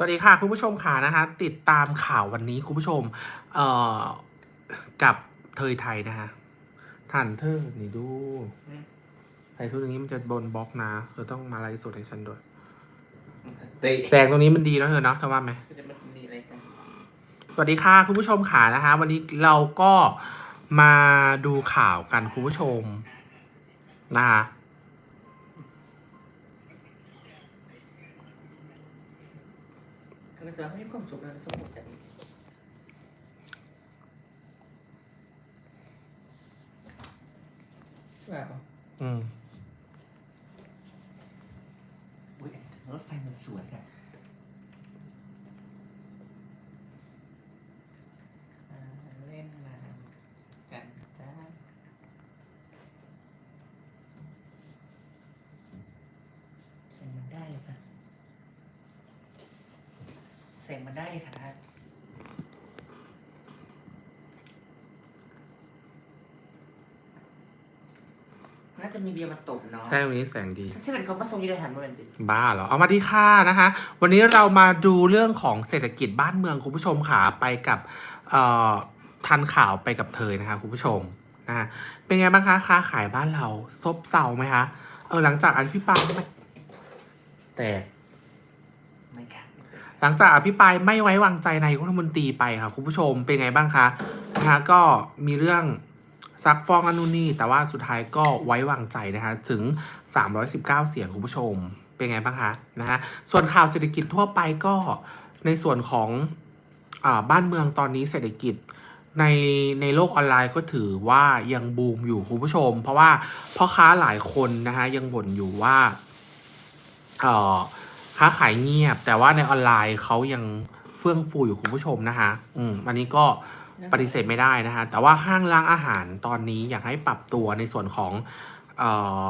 สวัสดีค่ะ คุณผู้ชมค่ะนะคะติดตามข่าววันนี้คุณผู้ชม เอ่อ กับเทยไทยนะคะท่านเธอนี่ดูไอ้ทุกอย่างนี้มันจะบนบล็อกนะเธอต้องมาไลฟ์สดให้ฉันด้วยเตะแสงตรงนี้มันดีแล้วเธอเนาะเธอว่าไหมจะมันมีอะไรกันสวัสดีค่ะคุณผู้ชมค่ะนะคะ วันนี้เราก็มาดูข่าวกันคุณผู้ชมนะคะ เรา จะให้ความสุขเราสมบูรณ์ใจว้าวอืมอุ้ยรถไฟมันสวยอะอ่าเล่นมากันจ้าแสงมันได้เลยค่ะแสงมันได้เลยค่ะท่านน่า จะมีเบียร์มาตบเนาะใช่วันนี้แสงดี ที่เป็นเขามาส่งยี่ได้หันมาเป็นติบ้าเหรอ เอามาที่ค่านะคะ วันนี้เรามาดูเรื่องของเศรษฐกิจบ้านเมืองคุณผู้ชมค่ะไปกับเอ่อทันข่าวไปกับเธอนะคะคุณผู้ชมนะฮะเป็นไงบ้างคะค้าขายบ้านเราซบเซาไหมคะเออหลังจากอภิปรายไม่แต่ไม่ค่ะหลังจากอภิปรายไม่ไว้วางใจนายกรัฐมนตรีไปค่ะคุณผู้ชมเป็นไงบ้างคะนะคะก็มีเรื่อง ซักฟอกอันนู่นนี่แต่ว่าสุดท้ายก็ไว้วางใจนะคะถึง 319 เสียงคุณผู้ชมเป็นไงบ้างคะนะฮะส่วนข่าวเศรษฐกิจทั่วไปก็ในส่วนของอาบ้านเมืองตอนนี้เศรษฐกิจในในโลกออนไลน์ก็ถือว่ายังบูมอยู่คุณผู้ชม เพราะว่าพ่อค้าหลายคนนะฮะยังบ่นอยู่ว่าเอ่อค้าขายเงียบ แต่ว่าในออนไลน์เขายังเฟื่องฟูอยู่คุณผู้ชมนะคะอืมอันนี้ก็ ปฏิเสธไม่ได้นะคะแต่ว่าห้างร้านอาหารตอนนี้อยากให้ปรับตัวในส่วนของเอ่อ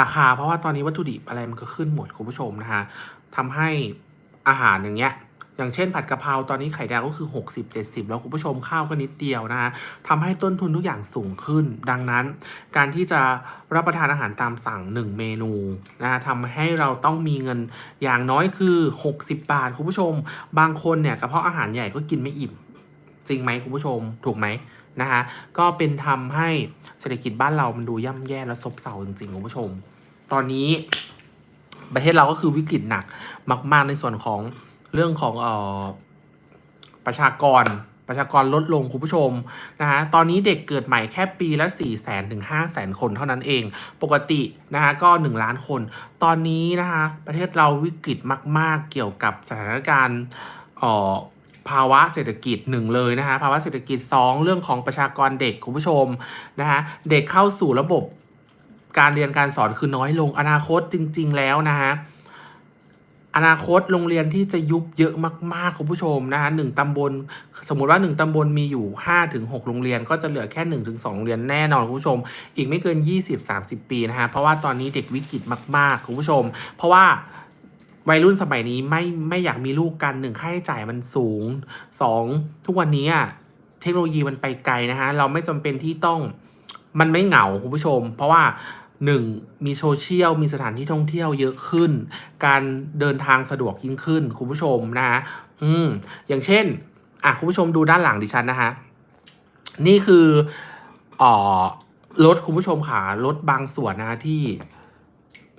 ราคา เพราะว่าตอนนี้วัตถุดิบอะไรมันก็ขึ้นหมดคุณผู้ชมนะคะทำให้อาหารอย่างเงี้ย อย่างเช่นผัดกะเพราตอนนี้ไข่ดาวก็คือ 60 70 แล้วคุณผู้ชมข้าวก็นิดเดียวนะคะทำให้ต้นทุนทุกอย่างสูงขึ้น ดังนั้น การที่จะรับประทานอาหารตามสั่ง 1 เมนูนะฮะทำให้เราต้องมีเงินอย่างน้อยคือ 60 บาทคุณผู้ชม บางคนเนี่ยกระเพาะอาหารใหญ่ก็กินไม่อิ่ม จริงไหมคุณผู้ชมถูกไหมนะฮะก็เป็นทำให้เศรษฐกิจบ้านเรามันดูย่ำแย่และซบเซาจริงๆคุณผู้ชม ตอนนี้ประเทศเราก็คือวิกฤตหนักมาก ๆ ในส่วนของเรื่องของเอ่อประชากรประชากรลดลงคุณผู้ชมนะฮะ ตอนนี้เด็กเกิดใหม่แค่ปีละ 4 0 0 0 0 0ถึง5 0 0 0 0 0 คนเท่านั้นเอง ปกตินะฮะก็ 1 ล้านคน ตอนนี้นะคะประเทศเราวิกฤตมาก ๆ เกี่ยวกับสถานการณ์เอ่อ ภาวะเศรษฐกิจหนึ่งเลยนะคะภาวะเศรษฐกิจ 2 เรื่องของประชากรเด็กคุณผู้ชมนะฮะเด็กเข้าสู่ระบบการเรียนการสอนคือน้อยลงอนาคตจริง ๆ แล้วนะฮะอนาคตโรงเรียนที่จะยุบเยอะมากๆคุณผู้ชมนะฮะหนึ่งตำบลสมมติว่าหนึ่งตำบลมีอยู่5้าถึงหโรงเรียน ก็จะเหลือแค่1นถึงสโรงเรียนแน่นอนคุณผู้ชม อีกไม่เกิน 20-30 ปีนะฮะเพราะว่าตอนนี้เด็กวิกฤตมากๆคุณผู้ชม เพราะว่า วัยรุ่นสมัยนี้ไม่ไม่อยากมีลูกกันหนึ่งค่าใช้จ่ายมันสูงสองทุกวันนี้อะเทคโนโลยีมันไปไกลนะฮะเราไม่จำเป็นที่ต้องมันไม่เหงาคุณผู้ชม เพราะว่าหนึ่งมีโซเชียลมีสถานที่ท่องเที่ยวเยอะขึ้น การเดินทางสะดวกยิ่งขึ้น คุณผู้ชมนะฮะอืมอย่างเช่น อะคุณผู้ชมดูด้านหลังดิฉันนะฮะนี่คืออ่อรถคุณผู้ชมขารถบางส่วนนะฮะที่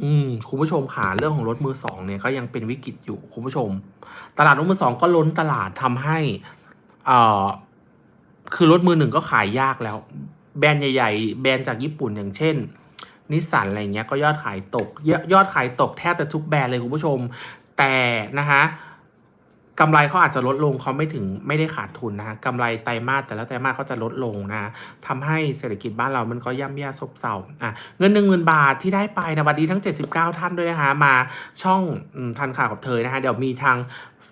อืมคุณผู้ชมขาเรื่องของรถมือสองเนี่ยก็ยังเป็นวิกฤตอยู่คุณผู้ชม ตลาดรถมือสองก็ล้นตลาดทำให้เอ่อคือรถมือหนึ่งก็ขายยากแล้ว แบรนด์ใหญ่ ๆ แบรนด์จากญี่ปุ่นอย่างเช่นนิสสันอะไรเงี้ยก็ยอดขายตกยยอดขายตกแทบจะทุกแบรนด์เลยคุณผู้ชม แต่นะฮะ กำไรเขาอาจจะลดลงเขาไม่ถึงไม่ได้ขาดทุนนะฮะกำไรไตรมาสแต่ละไตรมาสเขาจะลดลงนะฮะทำให้เศรษฐกิจบ้านเรามันก็ย่ำแย่ซบเซาอะเงินหนึ่งหมื่นบาทที่ได้ไปนะบัดดีทั้ง 79 ท่านด้วยนะคะมาช่องทันข่าวกับเธอนะฮะเดี๋ยวมีทาง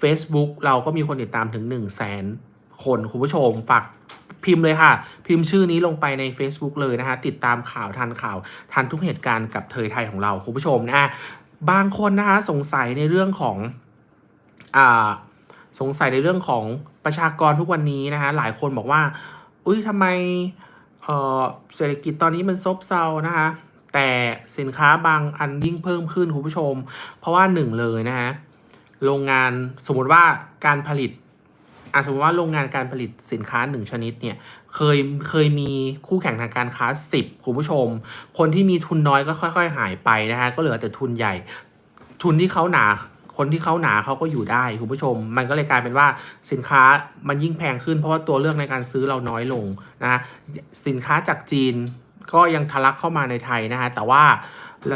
Facebook เราก็มีคนติดตามถึง 1 0 0 0 0แสนคนคุณผู้ชมฝากพิมพ์เลยค่ะ พิมพ์ชื่อนี้ลงไปใน Facebook เลยนะฮะติดตามข่าวทันข่าวทันทุกเหตุการณ์กับเธอไทยของเราคุณผู้ชมนะฮะบางคนนะคะสงสัยในเรื่องของอ่า สงสัยในเรื่องของประชากรทุกวันนี้นะฮะหลายคนบอกว่า อุ้ยทำไมเออเศรษฐกิจตอนนี้มันซบเซานะคะแต่สินค้าบางอันยิ่งเพิ่มขึ้นคุณผู้ชม เพราะว่าหนึ่งเลยนะฮะโรงงานสมมติว่าการผลิตอะสมมติว่าโรงงานการผลิตสินค้าหนึ่งชนิดเนี่ยเคยเคยมีคู่แข่งทางการค้าสิบคุณผู้ชม คนที่มีทุนน้อยก็ค่อย ๆ หายไปนะฮะก็เหลือแต่ทุนใหญ่ ทุนที่เขาหนา คนที่เขาหนาเขาก็อยู่ได้คุณผู้ชม มันก็เลยกลายเป็นว่าสินค้ามันยิ่งแพงขึ้น เพราะว่าตัวเลือกในการซื้อเราน้อยลงนะสินค้าจากจีนก็ยังทะลักเข้ามาในไทยนะฮะแต่ว่า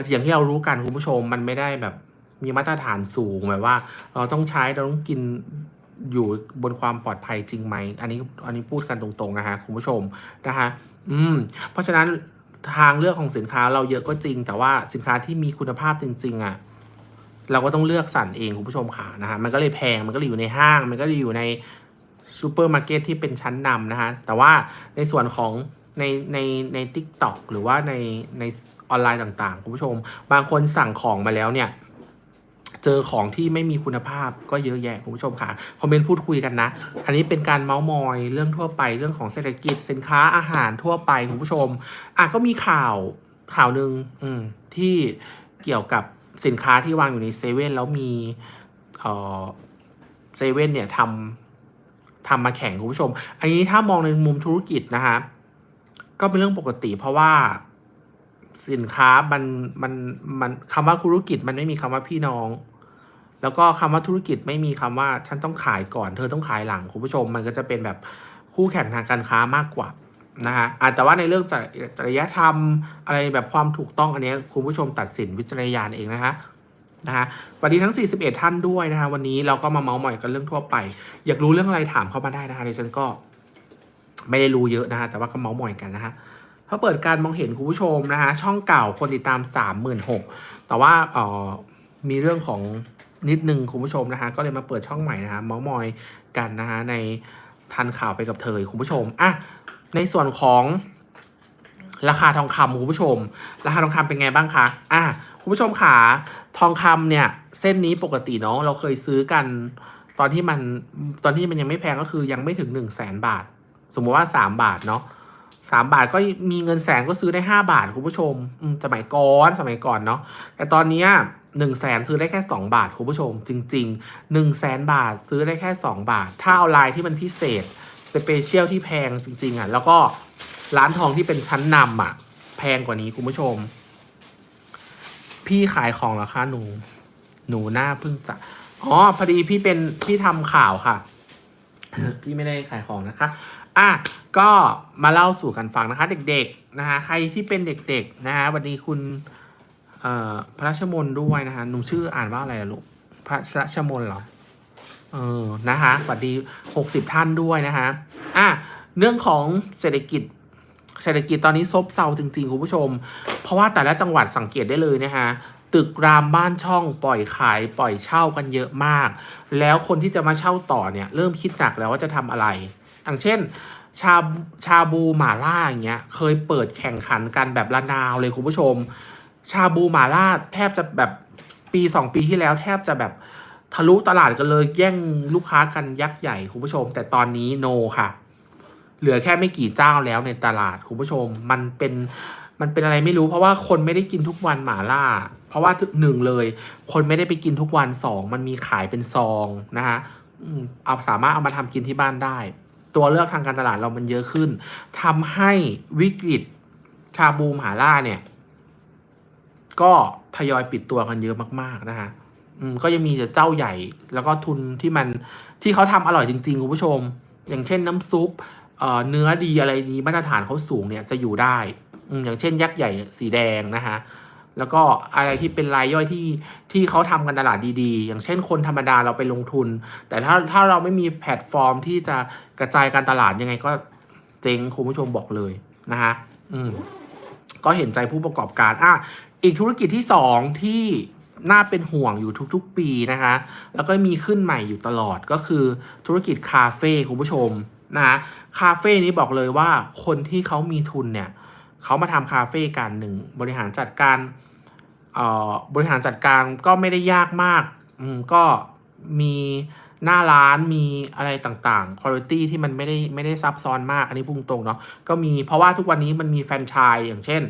อย่างที่เรารู้กันคุณผู้ชมมันไม่ได้แบบมีมาตรฐานสูงแบบว่า เราต้องใช้เราต้องกินอยู่บนความปลอดภัยจริงไหม อันนี้อันนี้พูดกันตรงๆนะฮะคุณผู้ชมนะฮะอืมเพราะฉะนั้นทางเลือกของสินค้าเราเยอะก็จริง แต่ว่าสินค้าที่มีคุณภาพจริง ๆอะ เราก็ต้องเลือกสรรเองคุณผู้ชมค่ะนะฮะมันก็เลยแพงมันก็เลยอยู่ในห้าง มันก็เลยอยู่ในซูเปอร์มาร์เก็ตที่เป็นชั้นนำนะฮะแต่ว่าในส่วนของในในในทิกตอกหรือว่าในในออนไลน์ต่างๆ คุณผู้ชม บางคนสั่งของมาแล้วเนี่ย เจอของที่ไม่มีคุณภาพก็เยอะแยะคุณผู้ชมค่ะคอมเมนต์พูดคุยกันนะ อันนี้เป็นการเมาส์มอยเรื่องทั่วไปเรื่องของเศรษฐกิจสินค้าอาหารทั่วไปคุณผู้ชมอะก็มีข่าวข่าวหนึ่งที่เกี่ยวกับ สินค้าที่วางอยู่ในเซเว่นแล้วมีเออเซเว่นเนี่ยทำทำมาแข่งคุณผู้ชม อันนี้ถ้ามองในมุมธุรกิจนะฮะก็เป็นเรื่องปกติเพราะว่าสินค้ามันมันมันคำว่าธุรกิจมันไม่มีคำว่าพี่น้อง แล้วก็คำว่าธุรกิจไม่มีคำว่าฉันต้องขายก่อน เธอต้องขายหลังคุณผู้ชม มันก็จะเป็นแบบคู่แข่งทางการค้ามากกว่า นะฮะแต่ว่าในเรื่องจริจริยธรรมอะไรแบบความถูกต้องอันนี้คุณผู้ชมตัดสินวิจารณญาณเองนะฮะนะฮะวัสดีทั้ง 41 ท่านด้วยนะฮะวันนี้เราก็มาเมาส์มอยกันเรื่องทั่วไป อยากรู้เรื่องอะไรถามเข้ามาได้นะฮะดิฉันก็ไม่ได้รู้เยอะนะฮะแต่ว่าก็เมาส์มอยกันนะฮะถ้าเปิดการมองเห็นคุณผู้ชมนะฮะช่องเก่าคนติดตาม 36,000แต่ว่าเอ่อมีเรื่องของนิดนึงคุณผู้ชมนะฮะก็เลยมาเปิดช่องใหม่นะฮะเมาส์มอยกันนะฮะในทันข่าวไปกับเธอคุณผู้ชมอะ ในส่วนของราคาทองคำคุณผู้ชม ราคาทองคำเป็นไงบ้างคะอะคุณผู้ชมขาทองคำเนี่ย เส้นนี้ปกติเนาะเราเคยซื้อกัน ตอนที่มันตอนที่มันยังไม่แพงก็คือยังไม่ถึง1 0 0 0 0แสนบาท สมมติว่า3บาทเนาะสามบาทก็มีเงินแสนก็ซื้อได้ห้าบาทคุณผู้ชมสมัยก่อนสมัยก่อนเนาะแต่ตอนนี้หนึ่งแสนซื้อได้แค่สองบาทคุณผู้ชม จริงๆหนึ่งแสนบาทซื้อได้แค่สองบาท ถ้าเอาลายที่มันพิเศษ สเปเชียลที่แพงจริง ๆ อะ แล้วก็ร้านทองที่เป็นชั้นนำอะ แพงกว่านี้คุณผู้ชม พี่ขายของเหรอคะหนู หนูหน้าเพิ่งจะอ๋อพอดีพี่เป็นพี่ทำข่าวค่ะ พี่ไม่ได้ขายของนะคะ อะก็มาเล่าสู่กันฟังนะคะ เด็กๆนะคะใครที่เป็นเด็กๆนะคะวันนี้คุณพระราชมนด้วยนะคะหนูชื่ออ่านว่าอะไรลูกพระราชมนเหรอ เออนะคะสวัสดีหกสิบท่านด้วยนะคะอะเรื่องของเศรษฐกิจเศรษฐกิจตอนนี้ซบเซาจริงๆคุณผู้ชม เพราะว่าแต่ละจังหวัดสังเกตได้เลยนะคะตึกรามบ้านช่องปล่อยขายปล่อยเช่ากันเยอะมาก แล้วคนที่จะมาเช่าต่อเนี่ย เริ่มคิดหนักแล้วว่าจะทำอะไร อย่างเช่น ชาชาบูหม่าล่าอย่างเงี้ยเคยเปิดแข่งขันกันแบบละนาวเลยคุณผู้ชม ชาบูหม่าล่าแทบจะแบบปีสองปีที่แล้วแทบจะแบบ ทะลุตลาดกันเลยแย่งลูกค้ากันยักษ์ใหญ่คุณผู้ชม แต่ตอนนี้โนค่ะ เหลือแค่ไม่กี่เจ้าแล้วในตลาดคุณผู้ชม มันเป็นมันเป็นอะไรไม่รู้เพราะว่าคนไม่ได้กินทุกวันหมาล่า เพราะว่าหนึ่งเลย คนไม่ได้ไปกินทุกวันสองมันมีขายเป็นซองนะฮะเอาสามารถเอามาทำกินที่บ้านได้ ตัวเลือกทางการตลาดเรามันเยอะขึ้นทำให้วิกฤตชาบูหมาล่าเนี่ย ก็ทยอยปิดตัวกันเยอะมาก ๆ นะฮะ ก็ยังมีแต่เจ้าใหญ่ แล้วก็ทุนที่มันที่เขาทำอร่อยจริงๆคุณผู้ชม อย่างเช่นน้ำซุปเนื้อดีอะไรดีมาตรฐานเขาสูงเนี่ยจะอยู่ได้อย่างเช่น ยักษ์ใหญ่สีแดงนะฮะแล้วก็อะไรที่เป็นรายย่อยที่ที่เขาทำกันตลาดดีๆ อย่างเช่นคนธรรมดาเราไปลงทุน แต่ถ้าถ้าเราไม่มีแพลตฟอร์มที่จะกระจายการตลาดยังไงก็เจ๊งคุณผู้ชมบอกเลยนะฮะอืมก็เห็นใจผู้ประกอบการอะอีกธุรกิจที่สองที่ น่าเป็นห่วงอยู่ทุกๆ ปีนะคะ แล้วก็มีขึ้นใหม่อยู่ตลอดก็คือธุรกิจคาเฟ่คุณผู้ชมนะฮะคาเฟ่นี้บอกเลยว่าคนที่เขามีทุนเนี่ยเขามาทำคาเฟ่กันหนึ่งบริหารจัดการเอ่อบริหารจัดการก็ไม่ได้ยากมากอืมก็มีหน้าร้านมีอะไรต่างๆคุณภาพที่มันไม่ได้ไม่ได้ซับซ้อนมากอันนี้พุ่งตรงเนาะก็มีเพราะว่าทุกวันนี้มันมีแฟรนไชส์อย่างเช่น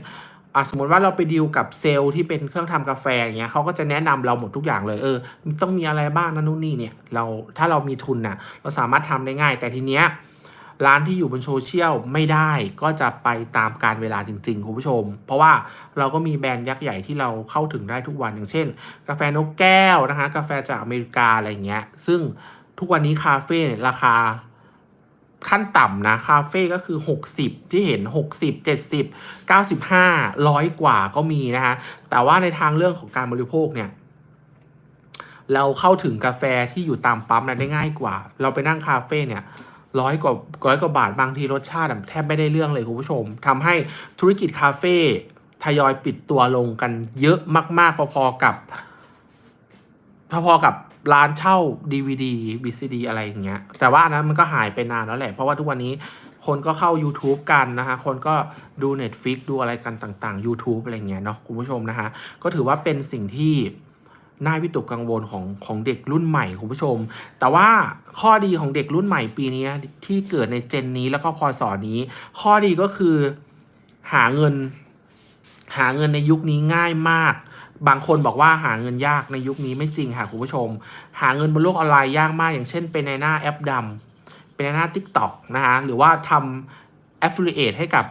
สมมติว่าเราไปดีลกับเซลล์ที่เป็นเครื่องทำกาแฟอย่างเงี้ยเขาก็จะแนะนำเราหมดทุกอย่างเลยเออต้องมีอะไรบ้างนั่นนู่นนี่เนี่ยเราถ้าเรามีทุนน่ะเราสามารถทำได้ง่าย แต่ทีเนี้ยร้านที่อยู่บนโซเชียลไม่ได้ก็จะไปตามการเวลาจริงๆคุณผู้ชม เพราะว่าเราก็มีแบรนด์ยักษ์ใหญ่ที่เราเข้าถึงได้ทุกวันอย่างเช่น กาแฟนกแก้วนะคะกาแฟจากอเมริกาอะไรเงี้ยซึ่งทุกวันนี้คาเฟ่เนี่ยราคา ขั้นต่ำนะ คาเฟ่ก็คือ 60 ที่เห็น 60 70 95ร้อยกว่าก็มีนะคะแต่ว่าในทางเรื่องของการบริโภคเนี่ยเราเข้าถึงกาแฟที่อยู่ตามปั๊มนะได้ง่ายกว่า เราไปนั่งคาเฟ่เนี่ยร้อยกว่าร้อยกว่าบาทบางทีรสชาติแทบไม่ได้เรื่องเลยคุณผู้ชมทำให้ธุรกิจคาเฟ่ทยอยปิดตัวลงกันเยอะมาก ๆ พอๆกับ พอๆกับ ร้านเช่า DVD VCD อะไรอย่างเงี้ย แต่ว่าอันนั้นมันก็หายไปนานแล้วแหละ เพราะว่าทุกวันนี้คนก็เข้า YouTube กันนะฮะ คนก็ดู Netflix ดูอะไรกันต่างๆ YouTube อะไรเงี้ยเนาะคุณผู้ชมนะฮะ ก็ถือว่าเป็นสิ่งที่น่าวิตกกังวลของของเด็กรุ่นใหม่คุณผู้ชม แต่ว่าข้อดีของเด็กรุ่นใหม่ปีนี้ที่เกิดในเจนนี้แล้วก็พอสอนี้ ข้อดีก็คือหาเงิน หาเงินในยุคนี้ง่ายมาก บางคนบอกว่าหาเงินยากในยุคนี้ไม่จริงค่ะคุณผู้ชม หาเงินบนโลกออนไลน์ยากมาก อย่างเช่น เป็นในหน้าแอปดำเป็นในหน้า TikTok นะฮะหรือว่าทำ affiliate ให้กับ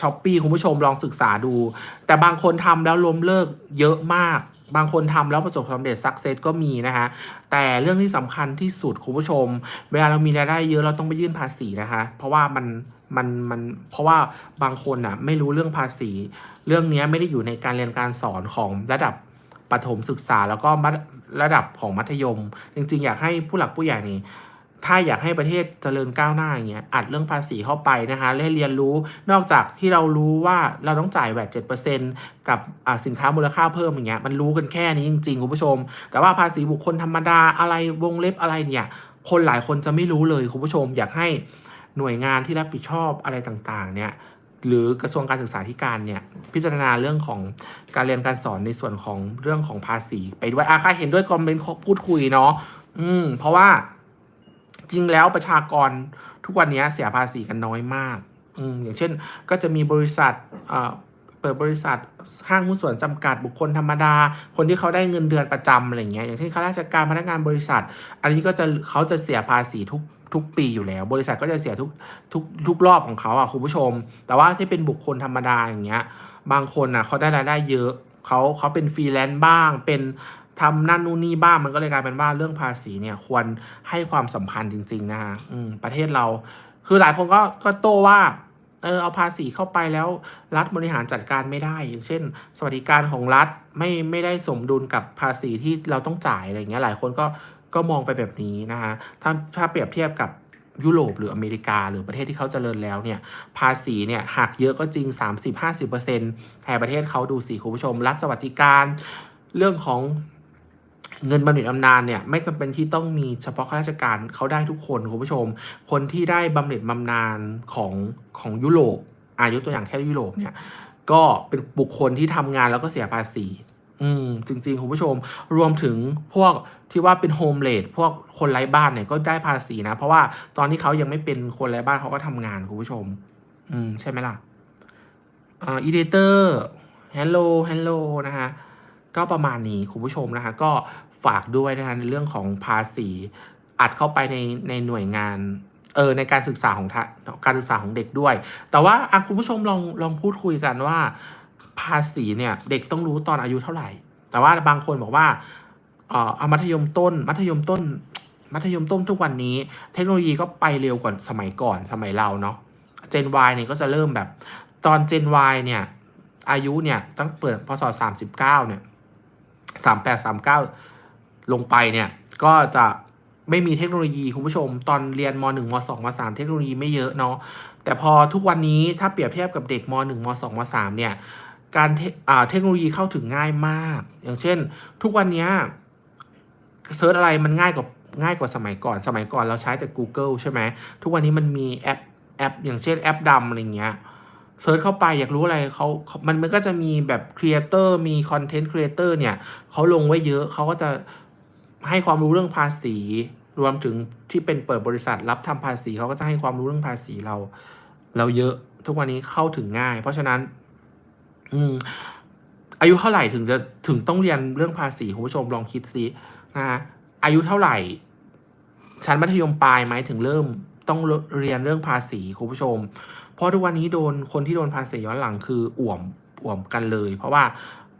s h อ p e e คุณผู้ชมลองศึกษาดู แต่บางคนทำแล้วล้มเลิกเยอะมาก บางคนทำแล้วประสบความสำเร็จ success ก็มีนะฮะแต่เรื่องที่สำคัญที่สุดคุณผู้ชม เวลาเรามีรายได้เยอะเราต้องไปยื่นภาษีนะคะเพราะว่ามันมันมันเพราะว่าบางคนอะไม่รู้เรื่องภาษี เรื่องนี้ไม่ได้อยู่ในการเรียนการสอนของระดับประถมศึกษาแล้วก็ระดับของมัธยม จริง ๆ อยากให้ผู้หลักผู้ใหญ่นี่ถ้าอยากให้ประเทศเจริญก้าวหน้าอย่างเงี้ยอัดเรื่องภาษีเข้าไปนะคะและเรียนรู้นอกจากที่เรารู้ว่าเราต้องจ่ายแวดเจ็ดเปอร์เซ็นกับสินค้ามูลค่าเพิ่มอย่างเงี้ยมันรู้กันแค่นี้จริงๆคุณผู้ชม แต่ว่าภาษีบุคคลธรรมดาอะไรวงเล็บอะไรเนี่ย คนหลายคนจะไม่รู้เลยคุณผู้ชมอยากให้หน่วยงานที่รับผิดชอบอะไรต่างๆ เนี่ย หรือกระทรวงการศึกษาธิการเนี่ยพิจารณาเรื่องของการเรียนการสอนในส่วนของเรื่องของภาษี ไปด้วยอาใครเห็นด้วยคอมเมนต์พูดคุยเนาะอืม เพราะว่าจริงแล้วประชากรทุกวันนี้เสียภาษีกันน้อยมาก อืมอย่างเช่น ก็จะมีบริษัทเอ่อเปิดบริษัทห้างหุ้นส่วนจำกัดบุคคลธรรมดา คนที่เขาได้เงินเดือนประจำอะไรเงี้ยอย่างเช่นข้าราชการพนักงานบริษัท อันนี้ก็จะเขาจะเสียภาษีทุก ทุกปีอยู่แล้ว บริษัทก็จะเสียทุกทุกทุกรอบของเขาอะคุณผู้ชม แต่ว่าที่เป็นบุคคลธรรมดาอย่างเงี้ย บางคนอะเขาได้รายได้เยอะเขาเขาเป็นฟรีแลนซ์บ้าง เป็นทำนั่นนู่นนี่บ้างมันก็เลยกลายเป็นว่าเรื่องภาษีเนี่ยควรให้ความสำคัญจริง ๆ นะฮะประเทศเรา คือหลายคนก็ก็โต้ว่าเออเอาภาษีเข้าไปแล้วรัฐบริหารจัดการไม่ได้ อย่างเช่น สวัสดิการของรัฐไม่ไม่ได้สมดุลกับภาษีที่เราต้องจ่ายอะไรเงี้ยหลายคนก็ ก็มองไปแบบนี้นะฮะถ้าถ้าเปรียบเทียบกับยุโรปหรืออเมริกาหรือประเทศที่เขาเจริญแล้วเนี่ยภาษีเนี่ยหักเยอะก็จริง 30-50%แต่ประเทศเขาดูสิคุณผู้ชม รัฐสวัสดิการเรื่องของเงินบำเหน็จบำนาญเนี่ยไม่จำเป็นที่ต้องมีเฉพาะข้าราชการเขาได้ทุกคนคุณผู้ชม คนที่ได้บำเหน็จบำนาญของของยุโรปอายุตัวอย่างแค่ยุโรปเนี่ยก็เป็นบุคคลที่ทำงานแล้วก็เสียภาษี อืมจริงๆ คุณผู้ชมรวมถึงพวกที่ว่าเป็นโฮมเลดพวกคนไร้บ้านเนี่ยก็ได้ภาษีนะ เพราะว่าตอนที่เขายังไม่เป็นคนไร้บ้านเขาก็ทำงานคุณผู้ชม อืมใช่ไหมล่ะอ่าอีเดเตอร์ฮัลโหลฮัลโหลนะฮะก็ประมาณนี้คุณผู้ชมนะคะก็ฝากด้วยนะคะในเรื่องของภาษีอัดเข้าไปในในหน่วยงานเออในการศึกษาของการศึกษาของเด็กด้วย แต่ว่าคุณผู้ชมลองลองพูดคุยกันว่า ภาษีเนี่ยเด็กต้องรู้ตอนอายุเท่าไหร่ แต่ว่าบางคนบอกว่าเอ่อเอามัธยมต้น มัธยมต้น มัธยมต้นทุกวันนี้ เทคโนโลยีก็ไปเร็วกว่าสมัยก่อนสมัยเราเนาะ Gen Y เนี่ยก็จะเริ่มแบบ ตอน Gen Y เนี่ยอายุเนี่ยตั้งเปิดพศสามสิบเก้าเนี่ยสามแปดสามเก้าลงไปเนี่ยก็จะไม่มีเทคโนโลยีคุณผู้ชม ตอนเรียนมหนึ่งมสองมสามเทคโนโลยีไม่เยอะเนาะแต่พอทุกวันนี้ถ้าเปรียบเทียบกับเด็กมหนึ่งมสองมสามเนี่ย การเทคโนโลยีเข้าถึงง่ายมาก อย่างเช่น ทุกวันนี้เซิร์ชอะไรมันง่ายกว่าง่ายกว่าสมัยก่อน สมัยก่อนเราใช้แต่ Google ใช่ไหม ทุกวันนี้มันมีแอปแอป อย่างเช่นแอปดำอะไรเงี้ยเซิร์ชเข้าไปอยากรู้อะไรเขามันมันก็จะมีแบบครีเอเตอร์มีคอนเทนต์ครีเอเตอร์เนี่ยเขาลงไว้เยอะเขาก็จะให้ความรู้เรื่องภาษี รวมถึงที่เป็นเปิดบริษัทรับทำภาษีเขาก็จะให้ความรู้เรื่องภาษีเรา เราเยอะทุกวันนี้เข้าถึงง่าย เพราะฉะนั้น อืม อายุเท่าไหร่ถึงจะถึงต้องเรียนเรื่องภาษีคุณผู้ชมลองคิดซินะฮะอายุเท่าไหร่ ชั้นมัธยมปลายไหมถึงเริ่มต้องเรียนเรื่องภาษีคุณผู้ชม เพราะทุกวันนี้โดนคนที่โดนภาษีย้อนหลังคืออ่วมอ่วมกันเลย เพราะว่า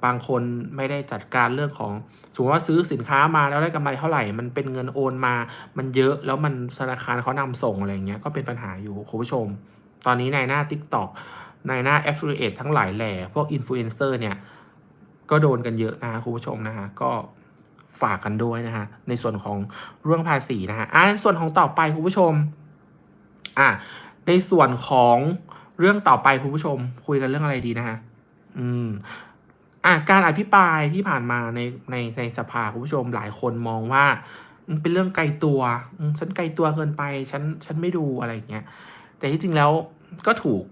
บางคนไม่ได้จัดการเรื่องของสมมติว่าซื้อสินค้ามาแล้วได้กำไรเท่าไหร่ มันเป็นเงินโอนมา มันเยอะแล้วมันธนาคารเขานำส่งอะไรเงี้ยก็เป็นปัญหาอยู่คุณผู้ชม ตอนนี้ในหน้า TikTok ในหน้า Affiliate ทั้งหลายแหล่พวกอินฟลูเอนเซอร์เนี่ย ก็โดนกันเยอะนะฮะคุณผู้ชมนะฮะก็ฝากกันด้วยนะฮะในส่วนของเรื่องภาษีนะฮะอ่าในส่วนของต่อไปคุณผู้ชมอะในส่วนของเรื่องต่อไปคุณผู้ชม คุยกันเรื่องอะไรดีนะฮะอืมอะการอภิปรายที่ผ่านมาในในในสภาคุณผู้ชมหลายคนมองว่ามันเป็นเรื่องไกลตัวฉันไกลตัวเกินไปฉันฉันไม่ดูอะไรอย่างเงี้ยแต่ที่จริงแล้ว ก็ถูก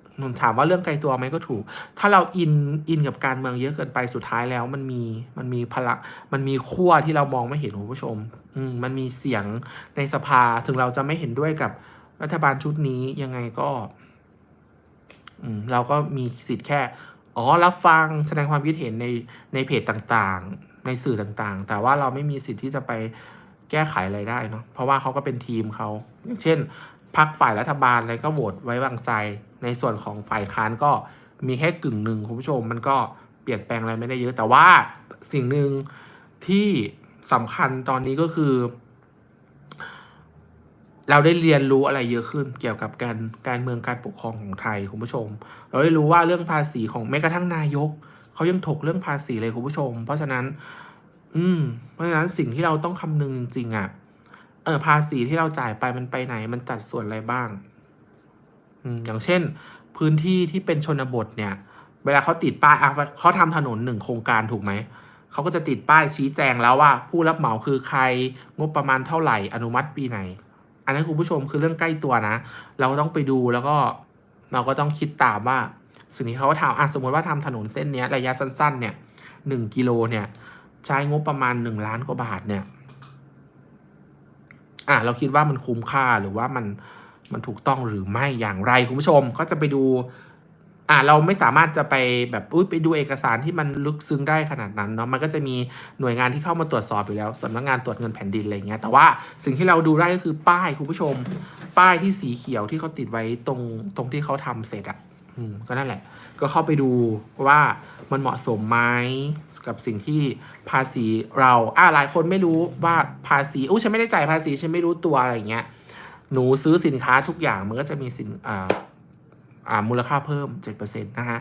ถามว่าเรื่องไกลตัวไหมก็ถูก ถ้าเราอินอินกับการเมืองเยอะเกินไปสุดท้ายแล้ว มันมีมันมีพลังมันมีขั้วที่เรามองไม่เห็นคุณผู้ชม อืมมันมีเสียงในสภาถึงเราจะไม่เห็นด้วยกับรัฐบาลชุดนี้ยังไงก็ อืมเราก็มีสิทธิ์แค่ อ๋อรับฟังแสดงความคิดเห็นในในเพจต่างๆ ในสื่อต่างๆ แต่ว่าเราไม่มีสิทธิ์ที่จะไปแก้ไขอะไรได้เนาะเพราะว่าเขาก็เป็นทีมเขาอย่างเช่น พักฝ่ายรัฐบาลอะไรก็โหวตไว้วางใจ ในส่วนของฝ่ายค้านก็มีแค่กึ่งหนึ่งคุณผู้ชมมันก็เปลี่ยนแปลงอะไรไม่ได้เยอะ แต่ว่าสิ่งหนึ่งที่สำคัญตอนนี้ก็คือ เราได้เรียนรู้อะไรเยอะขึ้น เกี่ยวกับการการเมืองการปกครองของไทยคุณผู้ชม เราได้รู้ว่าเรื่องภาษีของแม้กระทั่งนายกเขายังถกเรื่องภาษีเลยคุณผู้ชม เพราะฉะนั้น อืม เพราะฉะนั้นสิ่งที่เราต้องคำนึงจริงๆอะ่ะ ออภาษีที่เราจ่ายไปมันไปไหน มันจัดส่วนอะไรบ้างอย่างเช่น พื้นที่ที่เป็นชนบทเนี่ย เวลาเขาติดป้ายเขาทำถนนหนึ่งโครงการถูกไหมเขาก็จะติดป้ายชี้แจงแล้วว่า ผู้รับเหมาคือใครงบประมาณเท่าไหร่อนุมัติปีไหน อันนั้นคุณผู้ชมคือเรื่องใกล้ตัวนะ เราก็ต้องไปดูแล้วก็เราก็ต้องคิดตามว่า สิ่งที่เขาทำอะสมมติว่าทำถนนเส้นนี้ระยะสั้น ๆ เนี่ยหนึ่งกิโลเนี่ย ใช้งบประมาณหนึ่งล้านกว่าบาทเนี่ย อะเราคิดว่ามันคุ้มค่าหรือว่ามันมันถูกต้องหรือไม่อย่างไรคุณผู้ชมก็จะไปดู อะเราไม่สามารถจะไปแบบอุ้ยไปดูเอกสารที่มันลึกซึ้งได้ขนาดนั้นเนาะมันก็จะมีหน่วยงานที่เข้ามาตรวจสอบอยู่แล้วสำนักงานตรวจเงินแผ่นดินอะไรเงี้ยแต่ว่าสิ่งที่เราดูได้ก็คือป้ายคุณผู้ชม ป้ายที่สีเขียวที่เขาติดไว้ตรงตรงที่เขาทำเสร็จอะ ก็นั่นแหละ ก็เข้าไปดูว่ามันเหมาะสมไหมกับสิ่งที่ภาษีเราอ่าหลายคนไม่รู้ว่าภาษีอู้ฉันไม่ได้จ่ายภาษีฉันไม่รู้ตัวอะไรเงี้ยหนูซื้อสินค้าทุกอย่างมันก็จะมีสินอ่าอ่ามูลค่าเพิ่ม7%นะฮะ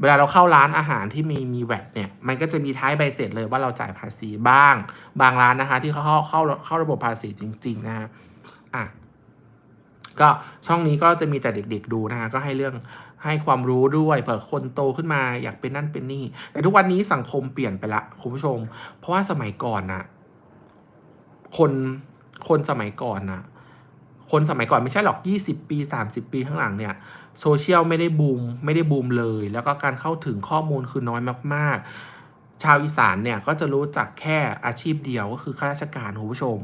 เวลาเราเข้าร้านอาหารที่มีมีแวดเนี่ย มันก็จะมีท้ายใบเสร็จเลยว่าเราจ่ายภาษีบ้าง บางร้านนะคะ ที่เขาเข้าเข้าเข้าระบบภาษีจริง ๆ นะฮะอะก็ช่องนี้ก็จะมีแต่เด็ก ๆ ดูนะฮะก็ให้เรื่อง ให้ความรู้ด้วยเผื่อคนโตขึ้นมาอยากเป็นนั่นเป็นนี่ แต่ทุกวันนี้สังคมเปลี่ยนไปละคุณผู้ชม เพราะว่าสมัยก่อนน่ะ คนคนสมัยก่อนน่ะ คนสมัยก่อนไม่ใช่หรอก 20 ปี 30 ปีข้างหลังเนี่ยโซเชียลไม่ได้บูมไม่ได้บูมเลย แล้วก็การเข้าถึงข้อมูลคือน้อยมาก ๆ ชาวอีสานเนี่ยก็จะรู้จักแค่อาชีพเดียวก็คือข้าราชการคุณผู้ชม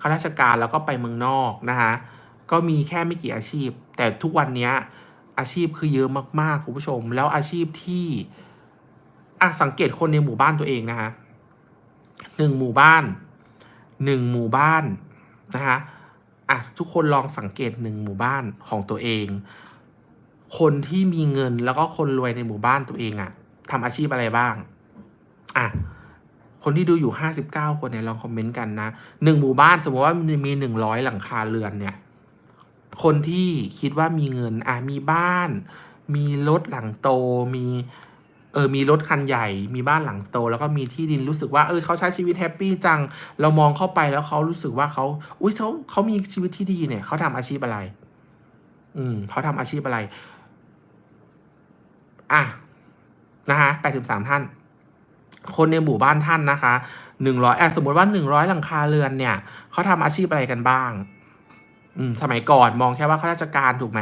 ข้าราชการแล้วก็ไปเมืองนอกนะคะก็มีแค่ไม่กี่อาชีพ แต่ทุกวันนี้ อาชีพคือเยอะมากๆคุณผู้ชม แล้วอาชีพที่อะสังเกตคนในหมู่บ้านตัวเองนะคะหนึ่งหมู่บ้านหนึ่งหมู่บ้านนะคะอะทุกคนลองสังเกตหนึ่งหมู่บ้านของตัวเอง คนที่มีเงินแล้วก็คนรวยในหมู่บ้านตัวเองอะทำอาชีพอะไรบ้างอะคนที่ดูอยู่ห้าสิบเก้าคนเนี่ยลองคอมเมนต์กันนะหนึ่งหมู่บ้านสมมติว่ามีหนึ่งร้อยหลังคาเรือนเนี่ย คนที่คิดว่ามีเงินอะมีบ้าน มีรถหลังโตมีเออ มีรถคันใหญ่ มีบ้านหลังโต แล้วก็มีที่ดินรู้สึกว่า เออ เขาใช้ชีวิตแฮปปี้จัง เรามองเข้าไปแล้วเขารู้สึกว่าเขา อุ้ยเขาเขามีชีวิตที่ดีเนี่ย เขาทำอาชีพอะไร อืม เขาทำอาชีพอะไร อะ นะฮะแปดสิบสามท่าน คนในหมู่บ้านท่านนะคะ หนึ่งร้อยสมมติว่าหนึ่งร้อยหลังคาเรือนเนี่ย เขาทำอาชีพอะไรกันบ้าง สมัยก่อนมองแค่ว่าข้าราชการถูกไหม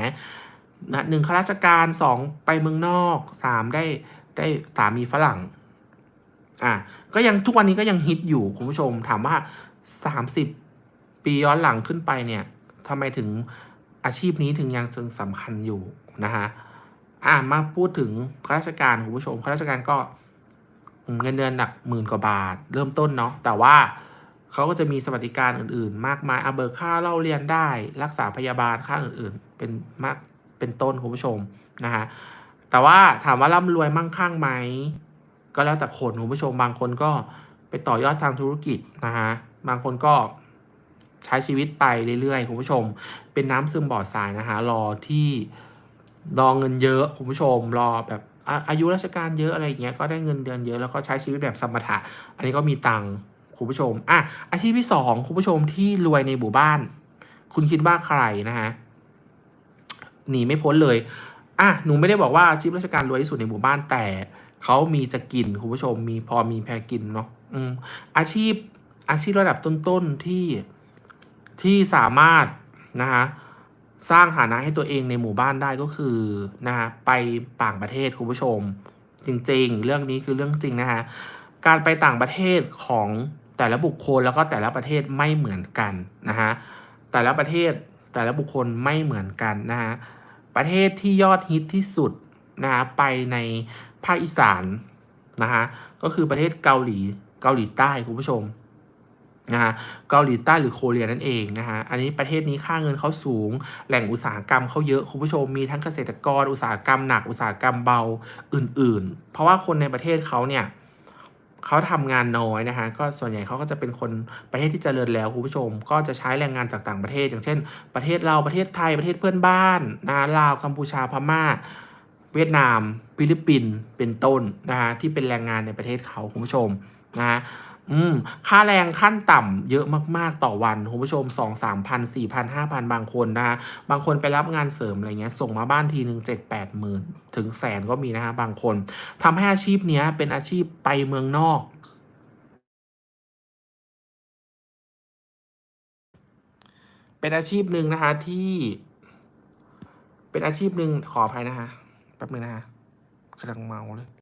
นะหนึ่งข้าราชการสองไปเมืองนอกสามได้ได้สามีฝรั่ง อะก็ยังทุกวันนี้ก็ยังฮิตอยู่คุณผู้ชมถามว่าสามสิบปีย้อนหลังขึ้นไปเนี่ยทำไมถึงอาชีพนี้ถึงยังสำคัญอยู่นะฮะอะมาพูดถึงข้าราชการคุณผู้ชมข้าราชการก็เงินเดือนหนักหมื่นกว่าบาท เริ่มต้นเนาะแต่ว่า เขาก็จะมีสวัสดิการอื่นๆ มากมายอาเบิกค่าเล่าเรียนได้ รักษาพยาบาลค่าอื่นๆ เป็นมากเป็นต้นคุณผู้ชมนะฮะแต่ว่าถามว่าร่ำรวยมั่งคั่งไหมก็แล้วแต่คนคุณผู้ชมบางคนก็ไปต่อยอดทางธุรกิจนะฮะบางคนก็ใช้ชีวิตไปเรื่อยๆคุณผู้ชม เป็นน้ำซึมบ่อทรายนะฮะรอที่รอเงินเยอะคุณผู้ชม รอแบบออายุราชการเยอะอะไรอย่างเงี้ยก็ได้เงินเดือนเยอะแล้วก็ใช้ชีวิตแบบสมถะ อันนี้ก็มีตังค์ คุณผู้ชมอะอาชีพที่สองคุณผู้ชมที่รวยในหมู่บ้าน คุณคิดว่าใครนะฮะหนีไม่พ้นเลยอะหนูไม่ได้บอกว่าอาชีพราชการรวยที่สุดในหมู่บ้านแต่เขามีจะกินคุณผู้ชมมีพอมีแพรกินเนาะอืมอาชีพอาชีพระดับต้นๆที่ที่สามารถนะฮะสร้างฐานะให้ตัวเองในหมู่บ้านได้ก็คือนะฮะไปต่างประเทศคุณผู้ชม จริง ๆ เรื่องนี้คือเรื่องจริงนะฮะการไปต่างประเทศของ แต่ละบุคคลแล้วก็แต่ละประเทศไม่เหมือนกันนะฮะแต่ละประเทศแต่ละบุคคลไม่เหมือนกันนะฮะประเทศที่ยอดฮิตที่สุดนะฮะไปในภาคอีสานนะฮะก็คือประเทศเกาหลีเกาหลีใต้คุณผู้ชมนะฮะเกาหลีใต้หรือโคเรียนั่นเองนะฮะอันนี้ประเทศนี้ค่าเงินเขาสูง แหล่งอุตสาหกรรมเขาเยอะคุณผู้ชมมีทั้งเกษตรกรอุตสาหกรรมหนักอุตสาหกรรมเบาอื่น ๆ เพราะว่าคนในประเทศเขาเนี่ย เขาทำงานน้อยนะฮะก็ส่วนใหญ่เขาก็จะเป็นคนประเทศที่เจริญแล้วคุณผู้ชม ก็จะใช้แรงงานจากต่างประเทศ อย่างเช่น ประเทศเราประเทศไทยประเทศเพื่อนบ้านนะลาวกัมพูชาพม่า เวียดนาม ฟิลิปปินส์เป็นต้นนะฮะที่เป็นแรงงานในประเทศเขาคุณผู้ชมนะฮะ อืมค่าแรงขั้นต่ำเยอะมากๆต่อวันคุณผู้ชมสองสามพันสี่พันห้าพันบางคนนะฮะบางคนไปรับงานเสริมอะไรเงี้ยส่งมาบ้านทีหนึ่งเจ็ดแปดหมื่นถึงแสนก็มีนะฮะบางคนทำให้อาชีพเนี้ยเป็นอาชีพไปเมืองนอกเป็นอาชีพหนึ่งนะคะที่ เป็นอาชีพหนึ่งขออภัยนะคะแป๊บนึงนะคะกำลังเมาเลย